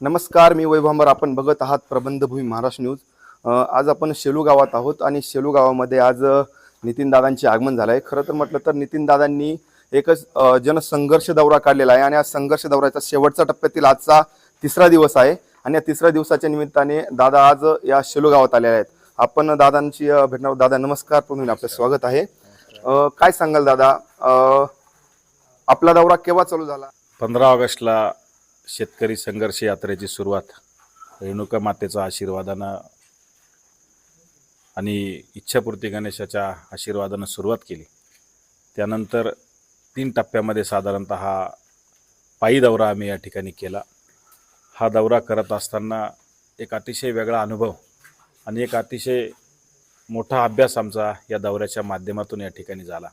नमस्कार मी वैभंबर आपण बघत आहात प्रबंधभूमी महाराष्ट्र न्यूज. आज आपण शेलू गावात आहोत आणि शेलू गावामध्ये आज नितीन नितीनदादांचे आगमन झालं आहे खरं तर म्हटलं तर नितीनदादांनी एकच जनसंघर्ष दौरा काढलेला आहे आणि या संघर्ष दौऱ्याचा शेवटचा टप्प्यातील आजचा तिसरा दिवस आहे आणि या तिसऱ्या दिवसाच्या निमित्ताने दादा आज या शेलू गावात आलेले आहेत. आपण दादांची भेटणार. दादा नमस्कार. तुम्ही आपलं स्वागत आहे. काय सांगाल दादा? आपला दौरा केव्हा चालू झाला? पंधरा ऑगस्टला शेतकरी संघर्ष यात्रेची सुरुवात रेणुका मातेचा आशीर्वादानं आणि इच्छापूर्ती गणेशाच्या आशीर्वादानं सुरुवात केली. त्यानंतर तीन टप्प्यामध्ये साधारणत हा पायी दौरा आम्ही या ठिकाणी केला. हा दौरा करत असताना एक अतिशय वेगळा अनुभव आणि एक अतिशय मोठा अभ्यास आमचा या दौऱ्याच्या माध्यमातून या ठिकाणी झाला.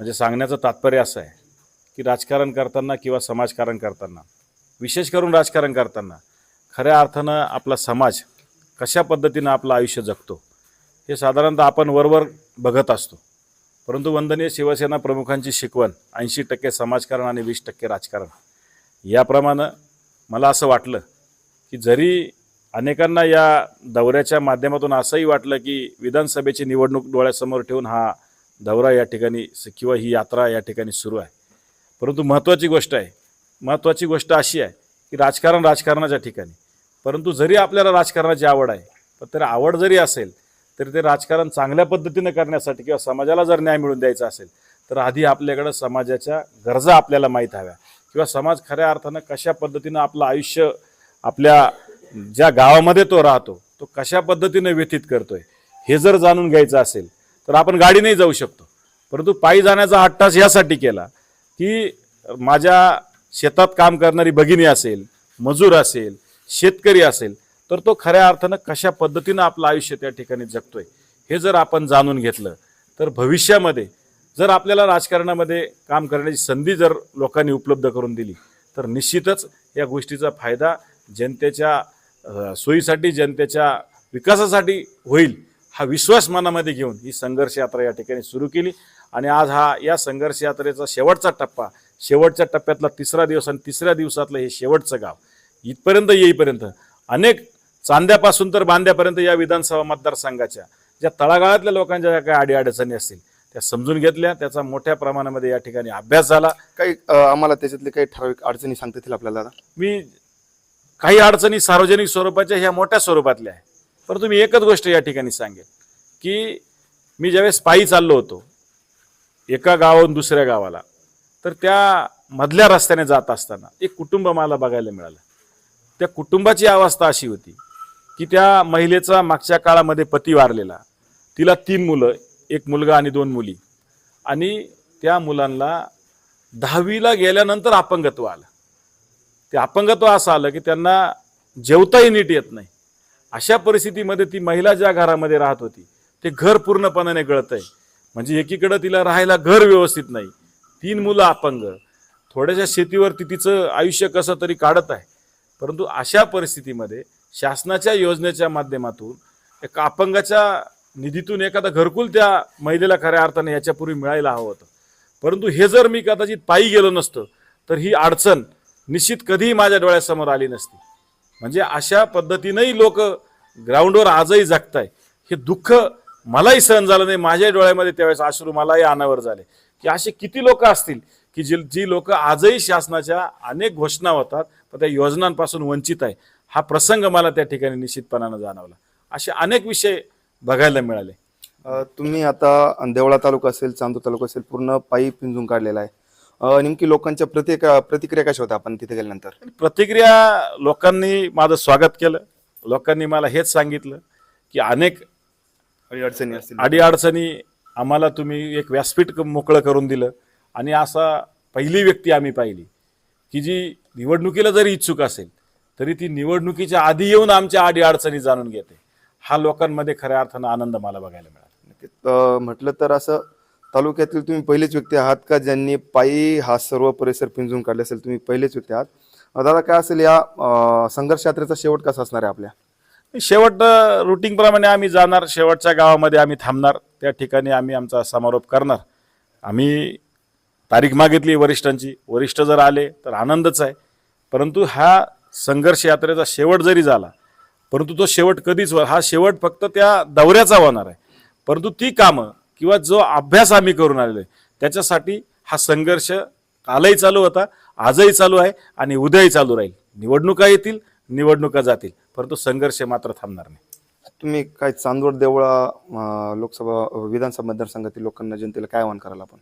म्हणजे सांगण्याचं तात्पर्य असं आहे की राजकारण करताना किंवा समाजकारण करताना विशेष करून राजकारण करताना खऱ्या अर्थानं आपला समाज कशा पद्धतीनं आपलं आयुष्य जगतो हे साधारणतः आपण वरवर बघत असतो. परंतु वंदनीय शिवसेना प्रमुखांची शिकवण ऐंशी टक्के समाजकारण आणि वीस टक्के राजकारण याप्रमाणे मला असं वाटलं की जरी अनेकांना या दौऱ्याच्या माध्यमातून असंही वाटलं की विधानसभेची निवडणूक डोळ्यासमोर ठेवून हा दौरा या ठिकाणी किंवा ही यात्रा या ठिकाणी सुरू आहे. परंतु महत्त्वाची गोष्ट आहे महत्त्वाची गोष्ट अशी आहे की राजकारण राजकारणाच्या ठिकाणी. परंतु जरी आपल्याला राजकारणाची आवड आहे पण तर आवड जरी असेल तरी ते राजकारण चांगल्या पद्धतीनं करण्यासाठी किंवा समाजाला जर न्याय मिळून द्यायचा असेल तर आधी आपल्याकडं समाजाच्या गरजा आपल्याला माहीत हव्या. किंवा समाज खऱ्या अर्थानं कशा पद्धतीनं आपलं आयुष्य आपल्या ज्या गावामध्ये तो राहतो तो कशा पद्धतीनं व्यतीत करतोय हे जर जाणून घ्यायचं असेल तर आपण गाडीनेही जाऊ शकतो. परंतु पायी जाण्याचा अट्टास यासाठी केला की माझ्या शेतात काम करणारी भगिनी असेल मजूर असेल शेतकरी असेल तर तो खऱ्या अर्थानं कशा पद्धतीनं आपलं आयुष्य त्या ठिकाणी जगतोय हे जर आपण जाणून घेतलं तर भविष्यामध्ये जर आपल्याला राजकारणामध्ये काम करण्याची संधी जर लोकांनी उपलब्ध करून दिली तर निश्चितच या गोष्टीचा फायदा जनतेच्या सोयीसाठी जनतेच्या विकासासाठी होईल हा विश्वास मनामध्ये घेऊन ही संघर्ष यात्रा या ठिकाणी सुरू केली. आणि आज हा या संघर्ष यात्रेचा शेवटचा टप्पा शेवटच्या टप्प्यातला तिसरा दिवस आणि तिसऱ्या दिवसातलं हे शेवटचं गाव. इथपर्यंत येईपर्यंत अनेक चांद्यापासून तर बांद्यापर्यंत या विधानसभा मतदारसंघाच्या ज्या तळागाळातल्या लोकांच्या ज्या काही अडीअडचणी असतील त्या समजून घेतल्या. त्याचा मोठ्या प्रमाणामध्ये या ठिकाणी अभ्यास झाला. काही आम्हाला त्याच्यातले काही ठराविक अडचणी सांगता येतील आपल्याला? मी काही अडचणी सार्वजनिक स्वरूपाच्या ह्या मोठ्या स्वरूपातल्या आहे परंतु मी एकच गोष्ट या ठिकाणी सांगेन की मी ज्यावेळेस पायी चाललो होतो एका गावाहून दुसऱ्या गावाला तर त्या मधल्या रस्त्याने जात असताना एक कुटुंब मला बघायला मिळालं. त्या कुटुंबाची अवस्था अशी होती की त्या महिलेचा मागच्या काळामध्ये पती वारलेला. तिला तीन मुलं एक मुलगा आणि दोन मुली. आणि त्या मुलांना दहावीला गेल्यानंतर अपंगत्व आलं. ते अपंगत्व असं आलं की त्यांना जेवताही नीट येत नाही. अशा परिस्थितीमध्ये ती महिला ज्या घरामध्ये राहत होती ते घर पूर्णपणाने गळत आहे म्हणजे एकीकडं तिला राहायला घर व्यवस्थित नाही तीन मुलं अपंग. थोड्याशा शेतीवरती तिचं आयुष्य कसं तरी काढत आहे. परंतु अशा परिस्थितीमध्ये शासनाच्या योजनेच्या माध्यमातून एक अपंगाच्या निधीतून एखादा घरकुल त्या महिलेला खऱ्या अर्थाने याच्यापूर्वी मिळायला हवं होतं. परंतु हे जर मी कदाचित पायी गेलो नसतं तर ही अडचण निश्चित कधीही माझ्या डोळ्यासमोर आली नसती. म्हणजे अशा पद्धतीनंही लोक ग्राउंडवर आजही जगताय. हे दुःख मलाही सहन झालं नाही माझ्या डोळ्यामध्ये त्यावेळेस अश्रू मलाही अनावर झाले. की असे किती लोक असतील की जी जी लोक आजही शासनाच्या अनेक घोषणा होतात पण त्या योजनांपासून वंचित आहे. हा प्रसंग मला त्या ठिकाणी निश्चितपणानं जाणवला. असे अनेक विषय बघायला मिळाले. तुम्ही आता देवळा तालुका असेल चांदूर तालुका असेल पूर्ण पायी पिंजून काढलेला आहे. नेमकी लोकांच्या प्रतिक्रिया प्रतिक्रिया कशा होत्या आपण तिथे गेल्यानंतर? प्रतिक्रिया लोकांनी माझं स्वागत केलं. लोकांनी मला हेच सांगितलं की अनेक अडचणी असतील. अडीअडचणी आम्हाला तुम्ही एक व्यासपीठ मोकळं करून दिलं. आणि असा पहिली व्यक्ती आम्ही पाहिली की जी निवडणुकीला जरी इच्छुक असेल तरी ती निवडणुकीच्या आधी येऊन आमच्या आडी अडचणी जाणून घेते. हा लोकांमध्ये खऱ्या अर्थानं आनंद मला बघायला मिळाला. म्हटलं तर असं तालुक्यातील तुम्ही पहिलेच व्यक्ती आहात का ज्यांनी पायी हा सर्व परिसर पिंजून काढले असेल तुम्ही पहिलेच व्यक्ती आहात? दादा काय असेल या संघर्ष यात्रेचा शेवट कसा असणार आहे आपल्या? शेवट रुटीनप्रमाणे आम्ही जाणार शेवटच्या गावामध्ये आम्ही थांबणार त्या ठिकाणी आम्ही आमचा समारोप करणार. आम्ही तारीख मागितली वरिष्ठांची वरिष्ठ जर आले तर आनंदच आहे. परंतु हा संघर्ष यात्रेचा शेवट जरी झाला परंतु तो शेवट कधीच हा शेवट फक्त त्या दौऱ्याचा होणार आहे. परंतु ती कामं किंवा जो अभ्यास आम्ही करून आलेलो आहे त्याच्यासाठी हा संघर्ष कालही चालू होता आजही चालू आहे आणि उद्याही चालू राहील. निवडणुका येतील निवडणुका जातील. परंतु संघर्ष मात्र थांबणार नाही. तुम्ही काय चांदवड देवळा लोकसभा विधानसभा मतदारसंघातील लोकांना जनतेला काय आवाहन कराल आपण?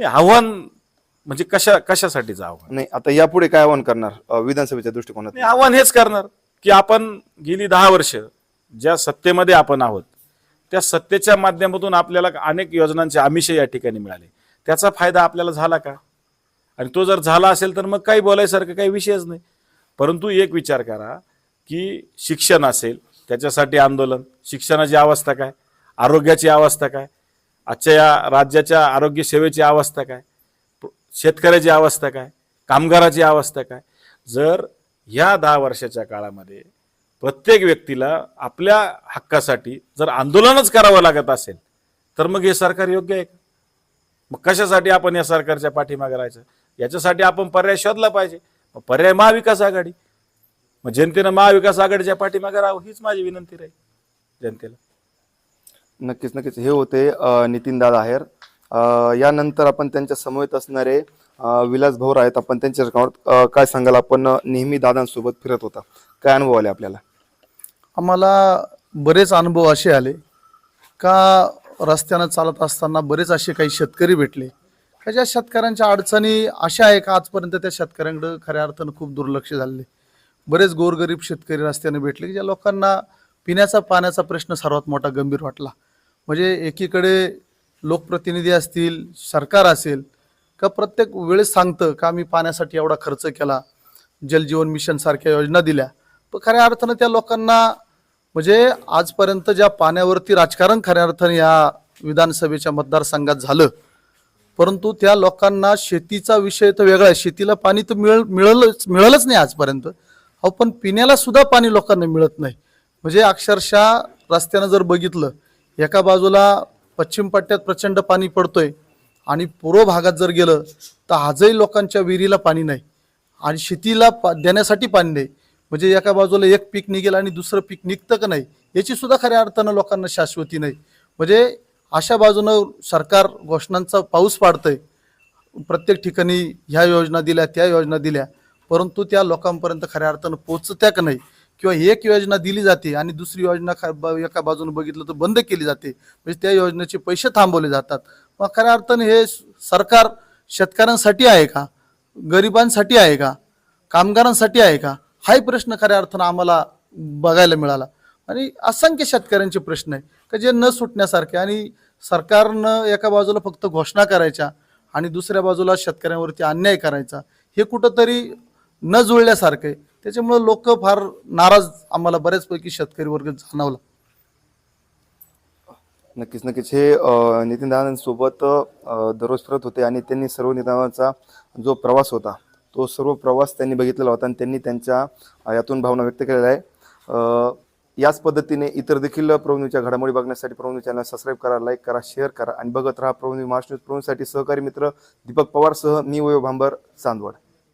हे आव्हान म्हणजे कशा कशासाठीचं आव्हान? नाही आता यापुढे काय आवाहन करणार अं, विधानसभेच्या दृष्टिकोनात नाही, आव्हान हेच करणार की आपण गेली दहा वर्ष ज्या सत्तेमध्ये आपण आहोत त्या सत्तेच्या माध्यमातून आपल्याला अनेक योजनांचे आमिष या ठिकाणी मिळाले. त्याचा फायदा आपल्याला झाला का? आणि तो जर झाला असेल तर मग काही बोलायसारखं काही विषयच नाही. परंतु एक विचार करा की शिक्षण असेल त्याच्यासाठी आंदोलन. शिक्षणाची अवस्था काय? आरोग्याची अवस्था काय? आजच्या या राज्याच्या आरोग्य सेवेची अवस्था काय? शेतकऱ्याची अवस्था काय? कामगाराची अवस्था काय? जर ह्या दहा वर्षाच्या काळामध्ये प्रत्येक व्यक्तीला आपल्या हक्कासाठी जर आंदोलनच करावं लागत असेल तर मग हे सरकार योग्य आहे का? मग कशासाठी आपण या सरकारच्या पाठीमागे राहायचं? याच्यासाठी आपण पर्याय शोधला पाहिजे. मग पर्याय महाविकास आघाडी. मग जनतेनं महाविकास आघाडीच्या पाठीमागे राहावं हीच माझी विनंती राहील जनतेला. नक्कीच नक्कीच. हे होते नितीन दादा आहेर यानंतर आपण त्यांच्या समवेत असणारे विलास भाऊ आहेत. आपण त्यांच्या अं, काय सांगाल? आपण नेहमी दादांसोबत फिरत होता. काय अनुभव आले आपल्याला? आम्हाला बरेच अनुभव असे आले का रस्त्यानं चालत असताना बरेच असे काही शेतकरी भेटले. का ज्या शेतकऱ्यांच्या अडचणी अशा आहे का आजपर्यंत त्या शेतकऱ्यांकडे खऱ्या अर्थानं खूप दुर्लक्ष झालेले बरेच गोरगरीब शेतकरी रस्त्याने भेटले की ज्या लोकांना पिण्याचा पाण्याचा प्रश्न सर्वात मोठा गंभीर वाटला. म्हणजे एकीकडे लोकप्रतिनिधी असतील सरकार असेल का प्रत्येक वेळेस सांगतं का आम्ही पाण्यासाठी एवढा खर्च केला जलजीवन मिशन सारख्या योजना दिल्या. पण खऱ्या अर्थानं त्या लोकांना म्हणजे आजपर्यंत ज्या पाण्यावरती राजकारण खऱ्या अर्थाने या विधानसभेच्या मतदारसंघात झालं परंतु त्या लोकांना शेतीचा विषय तर वेगळा आहे. शेतीला पाणी तर मिळ मिळलंच मिळालंच नाही आजपर्यंत. अहो पण पिण्याला सुद्धा पाणी लोकांना मिळत नाही. म्हणजे अक्षरशः रस्त्यानं जर बघितलं एका बाजूला पश्चिम पट्ट्यात प्रचंड पाणी पडतोय आणि पूर्व भागात जर गेलं तर आजही लोकांच्या विहिरीला पाणी नाही. आणि शेतीला पा देण्यासाठी पाणी नाही. म्हणजे एका बाजूला एक पीक निघेल आणि दुसरं पीक निघतं का नाही याची सुद्धा खऱ्या अर्थानं लोकांना शाश्वती नाही. म्हणजे अशा बाजूनं सरकार घोषणांचा पाऊस पाडतंय. प्रत्येक ठिकाणी ह्या योजना दिल्या त्या योजना दिल्या. परंतु त्या लोकांपर्यंत खऱ्या अर्थानं पोचत्या का नाही? किंवा एक योजना दिली जाते आणि दुसरी योजना ब- एका बाजूने बघितलं तर बंद केली जाते. म्हणजे त्या योजनेचे पैसे थांबवले जातात. मग खऱ्या अर्थाने हे सरकार शेतकऱ्यांसाठी आहे का? गरिबांसाठी आहे का? कामगारांसाठी आहे का? हाही प्रश्न खऱ्या अर्थानं आम्हाला बघायला मिळाला. आणि असंख्य शेतकऱ्यांचे प्रश्न आहे. का जे न सुटण्यासारखे आणि सरकारनं एका बाजूला फक्त घोषणा करायच्या आणि दुसऱ्या बाजूला शेतकऱ्यांवरती अन्याय करायचा. हे कुठंतरी न जुळल्यासारखं आहे. त्याच्यामुळं लोक फार नाराज आम्हाला बऱ्याचपैकी शेतकरी वर्ग जाणवला. नक्कीच नक्कीच. हे नितीन दादांसोबत दररोज फिरत होते आणि त्यांनी सर्व निदानाचा जो प्रवास होता तो सर्व प्रवास त्यांनी बघितलेला होता आणि त्यांनी त्यांच्या यातून भावना व्यक्त केलेल्या आहे याच पद्धतीने इतर देखील प्रवणीच्या घडामोडी बघण्यासाठी प्रवणी चॅनल सबस्क्राईब करा लाईक करा शेअर करा आणि बघत राहा प्रवणी महाराष्ट्र न्यूज प्रवणीसाठी सहकारी मित्र दीपक पवारसह मी वयो भांबर चांदवड.